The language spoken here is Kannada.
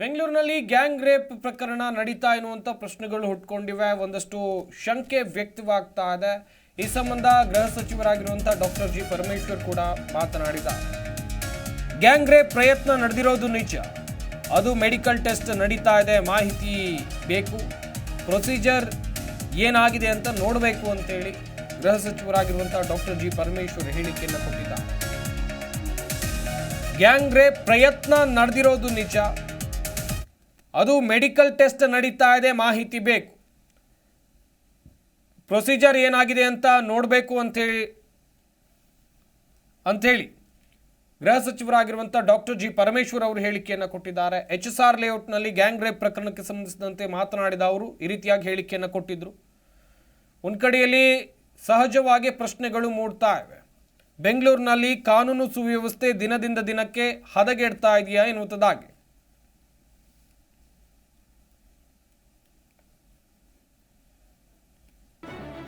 ಬೆಂಗಳೂರಿನಲ್ಲಿ ಗ್ಯಾಂಗ್ ರೇಪ್ ಪ್ರಕರಣ ನಡೀತಾ ಎನ್ನುವಂಥ ಪ್ರಶ್ನೆಗಳು ಹುಟ್ಕೊಂಡಿವೆ. ಒಂದಷ್ಟು ಶಂಕೆ ವ್ಯಕ್ತವಾಗ್ತಾ ಇದೆ. ಈ ಸಂಬಂಧ ಗೃಹ ಸಚಿವರಾಗಿರುವಂಥ ಡಾಕ್ಟರ್ ಜಿ ಪರಮೇಶ್ವರ್ ಕೂಡ ಮಾತನಾಡಿದ ಗ್ಯಾಂಗ್ ರೇಪ್ ಪ್ರಯತ್ನ ನಡೆದಿರೋದು ನಿಜ. ಅದು ಮೆಡಿಕಲ್ ಟೆಸ್ಟ್ ನಡೀತಾ ಇದೆ. ಮಾಹಿತಿ ಬೇಕು. ಪ್ರೊಸೀಜರ್ ಏನಾಗಿದೆ ಅಂತ ನೋಡಬೇಕು ಅಂತೇಳಿ ಗೃಹ ಸಚಿವರಾಗಿರುವಂಥ ಡಾಕ್ಟರ್ ಜಿ ಪರಮೇಶ್ವರ್ ಹೇಳಿಕೆಯನ್ನು ಕೊಟ್ಟಿದ್ದಾರೆ. ಗ್ಯಾಂಗ್ ರೇಪ್ ಪ್ರಯತ್ನ ನಡೆದಿರೋದು ನಿಜ. ಅದು ಮೆಡಿಕಲ್ ಟೆಸ್ಟ್ ನಡೀತಾ ಇದೆ, ಮಾಹಿತಿ ಬೇಕು. ಪ್ರೊಸೀಜರ್ ಏನಾಗಿದೆ ಅಂತ ನೋಡಬೇಕು ಅಂಥೇಳಿ ಅಂಥೇಳಿ ಗೃಹ ಸಚಿವರಾಗಿರುವಂಥ ಡಾಕ್ಟರ್ ಜಿ ಪರಮೇಶ್ವರ್ ಅವರು ಹೇಳಿಕೆಯನ್ನು ಕೊಟ್ಟಿದ್ದಾರೆ. ಎಚ್ ಎಸ್ ಆರ್ ಲೇಔಟ್ನಲ್ಲಿ ಗ್ಯಾಂಗ್ ರೇಪ್ ಪ್ರಕರಣಕ್ಕೆ ಸಂಬಂಧಿಸಿದಂತೆ ಮಾತನಾಡಿದ ಅವರು, ಈ ರೀತಿಯಾಗಿ ಹೇಳಿಕೆಯನ್ನು ಕೊಟ್ಟಿದ್ದರು ಒಂದು ಕಡೆಯಲ್ಲಿ ಸಹಜವಾಗಿ ಪ್ರಶ್ನೆಗಳು ಮೂಡ್ತಾ ಇವೆ. ಬೆಂಗಳೂರಿನಲ್ಲಿ ಕಾನೂನು ಸುವ್ಯವಸ್ಥೆ ದಿನದಿಂದ ದಿನಕ್ಕೆ ಹದಗೆಡ್ತಾ ಇದೆಯಾ ಎನ್ನುವಂಥದ್ದಾಗಿ.